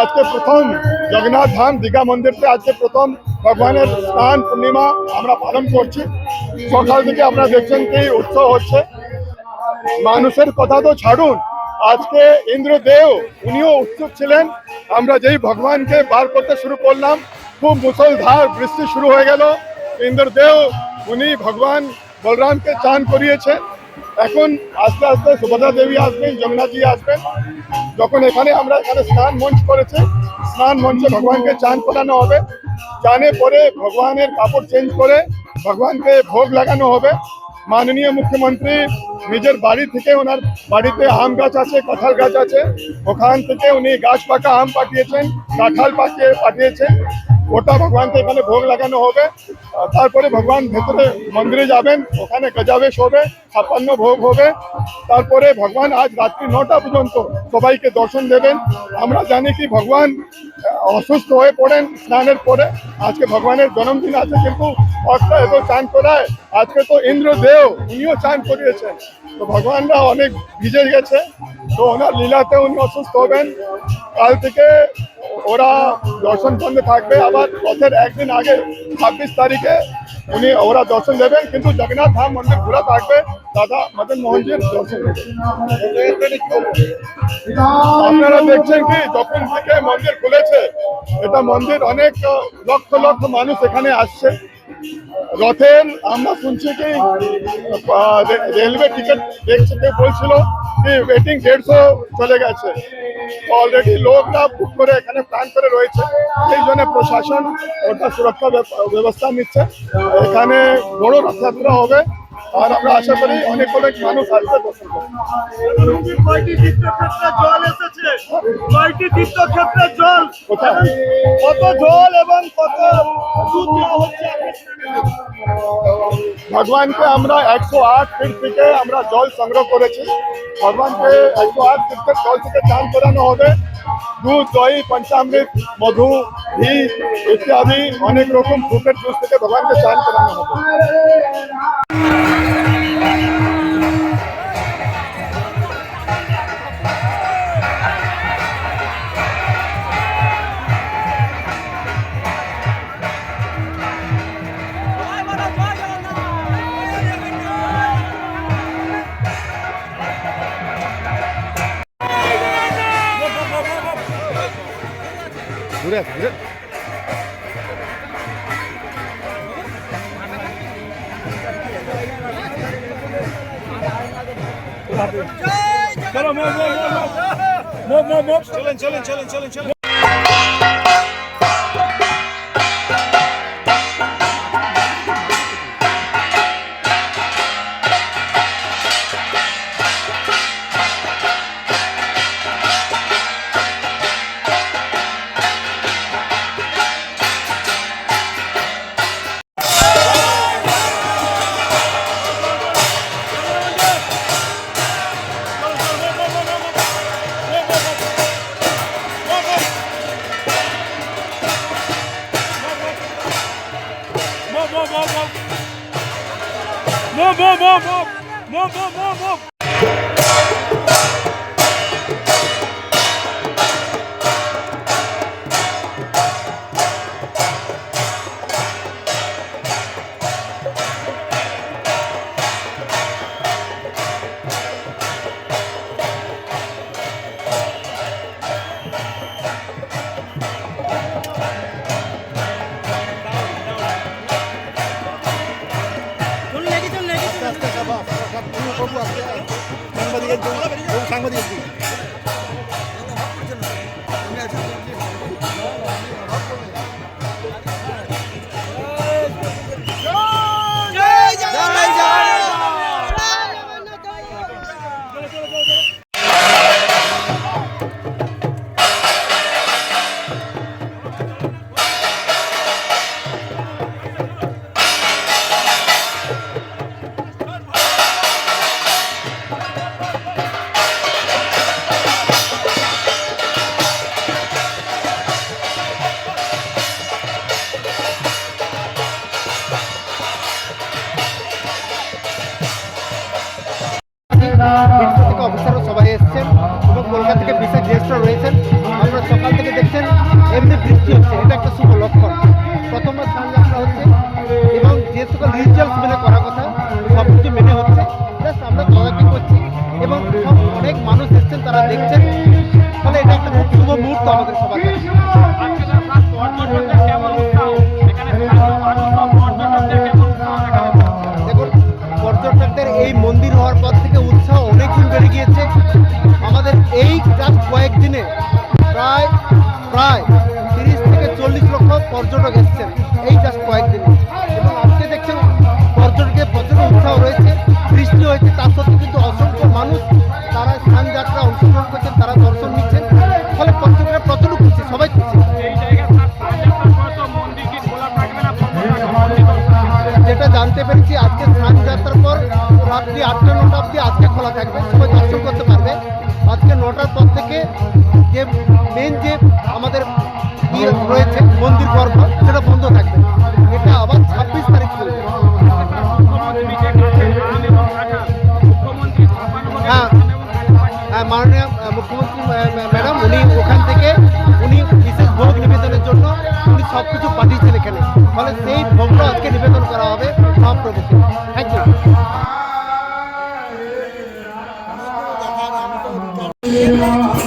আজকে প্রথম জগন্নাথ ধাম, দীঘা মন্দিরতে আজকে প্রথম ভগবানের স্নান, পূর্ণিমা আমরা পালন করছি। সকাল থেকে আপনারা দেখছেন কি উৎসব হচ্ছে। মানুষের কথা তো ছাড়ুন, আজকে ইন্দ্রদেব উনিও উৎসুক ছিলেন। আমরা যেই ভগবানকে বার করতে শুরু করলাম, খুব মুসলধার বৃষ্টি শুরু হয়ে গেল। ইন্দ্রদেব উনি ভগবান বলরামকে চান করিয়েছে। এখন আস্তে আস্তে সুভদ্রা দেবী আসবেন, যমুনাজি আসবেন। যখন এখানে আমরা এখানে স্নান মঞ্চ করেছি, স্নান মঞ্চে ভগবানকে চান করানো হবে। চানে পরে ভগবানের কাপড় চেঞ্জ করে ভগবানকে ভোগ লাগানো হবে। মাননীয় মুখ্যমন্ত্রী নিজের বাড়ি থেকে ওনার বাড়িতে আম গাছ আছে, কাঁঠাল গাছ আছে। ওখান থেকে উনি গাছ পাকা আম পাঠিয়েছেন, কাঁঠাল পাঠিয়ে পাঠিয়েছেন। ওটা ভগবানকে এখানে ভোগ লাগানো হবে। তারপরে ভগবান ভেতরে মন্দিরে যাবেন, ওখানে গজাবেশ হবে ছাপ্পান্ন ভোগ হবে। তারপরে ভগবান আজ রাত্রি নটা পর্যন্ত সবাইকে দর্শন দেবেন। আমরা জানি কি ভগবান অসুস্থ হয়ে পড়েন স্নানের পরে। আজকে ভগবানের জন্মদিন আছে কিন্তু ভক্ত এত চান করায়। আজকে তো ইন্দ্রদেব উনিও চান করিয়েছেন। তো ভগবানরা অনেক ভিজে গেছে। তো ওনার লীলাতে উনি অসুস্থ হবেন। কাল থেকে ওরা দর্শন বন্ধ থাকবে। আবার পথের একদিন আগে ছাব্বিশ তারিখে উনি ওরা দর্শন দেবেন, কিন্তু জগন্নাথ ধাম মন্দির খোলা থাকবে দাদা মদন মোহনজির দর্শন আপনারা দেখছেন কি যখন থেকে মন্দির খুলেছে, এটা মন্দির অনেক লক্ষ লক্ষ মানুষ এখানে আসছে। রথের, আমরা শুনছি কি রেলওয়ে টিকিট দেখছে বলছিল কি ওয়েটিং দেড়শো চলে গেছে। অলরেডি লোকটা বুক করে এখানে প্ল্যান করে রয়েছে। সেই জন্য প্রশাসন ওটা সুরক্ষা ব্যবস্থা নিচ্ছে। এখানে বড় রথযাত্রা হবে। আর আমরা আশা করি অনেক অনেক মানুষ আসবে দর্শন করতে কয়টি তীর্থক্ষেত্রে জল এসেছে কয়টি তীর্থক্ষেত্রে জল কোথায়? কত জল এবং কত দুধ দেওয়া হচ্ছে ভগবানকে আমরা একশো আট ফিট থেকে আমরা জল সংগ্রহ করেছি ভগবানকে একশো আট ফিটের জল থেকে চান করানো হবে দুধ দই পঞ্চামৃত মধু ঘি ইত্যাদি অনেক রকম ফ্রুটের জুস থেকে ভগবানকে চান করানো হবে 그래 그래 চলো চলেন চলেন চলেন চলেন। move, move, move, move, move. সাংবাদিকের সাংবাদিকের বিশ্ব থেকে অফিসারও সবাই এসছেন এবং কলকাতা থেকে বিশেষ গেস্টরা রয়েছেন। এই মন্দির হওয়ার পর থেকে উৎসাহ অনেক দিন বেড়ে গিয়েছে। আমাদের এই জাস্ট কয়েকদিনে প্রায় প্রায় তিরিশ থেকে চল্লিশ লক্ষ পর্যটক এসেছেন। রাত্রি আটটা, নটা অবধি আজকে খোলা থাকবে, সবাই দর্শন করতে পারবে। আজকে নটার পর থেকে যে মেন যে আমাদের ইয়ে রয়েছে, মন্দির গর্ভ, সেটা বন্ধ থাকবে। এটা আবার ছাব্বিশ তারিখ চলবে। হ্যাঁ হ্যাঁ মাননীয় মুখ্যমন্ত্রী ম্যাডাম, উনি ওখান থেকে, উনি বিশেষ ভোগ নিবেদনের জন্য উনি সব কিছু পাঠিয়েছেন এখানে। ফলে সেই ভোগটা আজকে নিবেদন করা হবে সব মহাপ্রভুকে। Thank you Yeah.